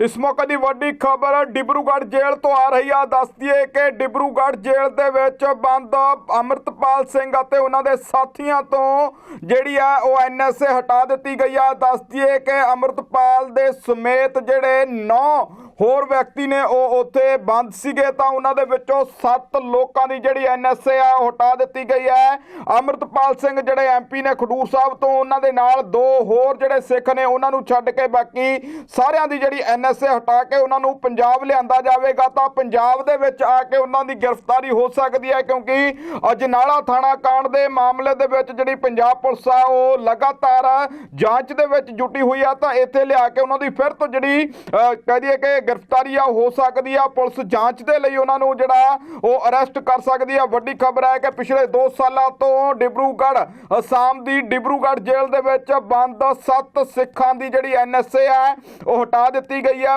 ਇਸ ਮੌਕੇ ਦੀ ਵੱਡੀ ਖਬਰ, ਡਿਬਰੂਗੜ੍ਹ ਜੇਲ੍ਹ ਤੋਂ ਆ ਰਹੀ ਆ। ਦੱਸਦੀ ਹੈ ਕਿ ਡਿਬਰੂਗੜ੍ਹ ਜੇਲ੍ਹ ਦੇ ਵਿੱਚ ਬੰਦ ਅਮਰਤਪਾਲ ਸਿੰਘ ਅਤੇ ਉਹਨਾਂ ਦੇ ਸਾਥੀਆਂ ਤੋਂ ਜਿਹੜੀ ਆ, ਉਹ ਐਨਐਸਏ ਹਟਾ ਦਿੱਤੀ ਗਈ ਆ। ਦੱਸਦੀ ਹੈ ਕਿ ਅਮਰਤਪਾਲ ਦੇ ਸਮੇਤ ਜਿਹੜੇ 9 ਹੋਰ ਵਿਅਕਤੀ ਨੇ ਉਹ ਉੱਥੇ ਬੰਦ ਸੀਗੇ ਤਾਂ ਉਹਨਾਂ ਦੇ ਵਿੱਚੋਂ 7 ਲੋਕਾਂ ਦੀ ਜਿਹੜੀ ਐਨਐਸਏ ਆ ਉਹ ਹਟਾ ਦਿੱਤੀ ਗਈ ਹੈ। ਅਮਰਤਪਾਲ ਸਿੰਘ ਜਿਹੜੇ ਐਮਪੀ ਨੇ ਖਡੂਰ ਸਾਹਿਬ ਤੋਂ ਉਹਨਾਂ ਦੇ ਨਾਲ ਦੋ ਹੋਰ ਜਿਹੜੇ ਸਿੱਖ ਨੇ ਉਹਨਾਂ ਨੂੰ ਛੱਡ ਕੇ ਬਾਕੀ ਸਾਰਿਆਂ ਦੀ ਜਿਹੜੀ ਐਨਐਸਏ ਹਟਾ ਕੇ ਉਹਨਾਂ ਨੂੰ ਪੰਜਾਬ ਲਿਆਂਦਾ ਜਾਵੇਗਾ ਤਾਂ ਪੰਜਾਬ ਦੇ ਵਿੱਚ ਆ ਕੇ ਉਹਨਾਂ ਦੀ ਗ੍ਰਿਫਤਾਰੀ ਹੋ ਸਕਦੀ ਹੈ ਕਿਉਂਕਿ ਅਜਨਾਲਾ ਥਾਣਾ ਕਾਂਡ ਦੇ ਮਾਮਲੇ ਦੇ ਵਿੱਚ ਜਿਹੜੀ ਪੰਜਾਬ ਪੁਲਿਸ ਆ ਉਹ ਲਗਾਤਾਰ ਜਾਂਚ ਦੇ ਵਿੱਚ ਜੁਟੀ ਹੋਈ ਆ ਤਾਂ ਇੱਥੇ ਲਿਆ ਕੇ ਉਹਨਾਂ ਦੀ ਫਿਰ ਤੋਂ ਜਿਹੜੀ ਅਹ, ਕਹਿ ਦਈਏ ਕਿ ਗ੍ਰਿਫਤਾਰੀ ਆ, ਹੋ ਸਕਦੀ ਆ, ਪੁਲਿਸ ਜਾਂਚ ਦੇ ਲਈ ਉਹਨਾਂ ਨੂੰ ਜਿਹੜਾ ਉਹ ਅਰੈਸਟ ਕਰ ਸਕਦੀ ਆ। ਵੱਡੀ ਖਬਰ ਹੈ ਕਿ ਪਿਛਲੇ 2 ਸਾਲਾਂ ਤੋਂ ਡਿਬਰੂਗੜ੍ਹ, ਅਸਾਮ ਦੀ ਡਿਬਰੂਗੜ੍ਹ ਜੇਲ੍ਹ ਦੇ ਵਿੱਚ ਬੰਦ ਸੱਤ ਸਿੱਖਾਂ ਦੀ ਜਿਹੜੀ ਐਨਐਸਏ ਹੈ, ਉਹ ਹਟਾ ਦਿੱਤੀ ਗਈ ਹੈ।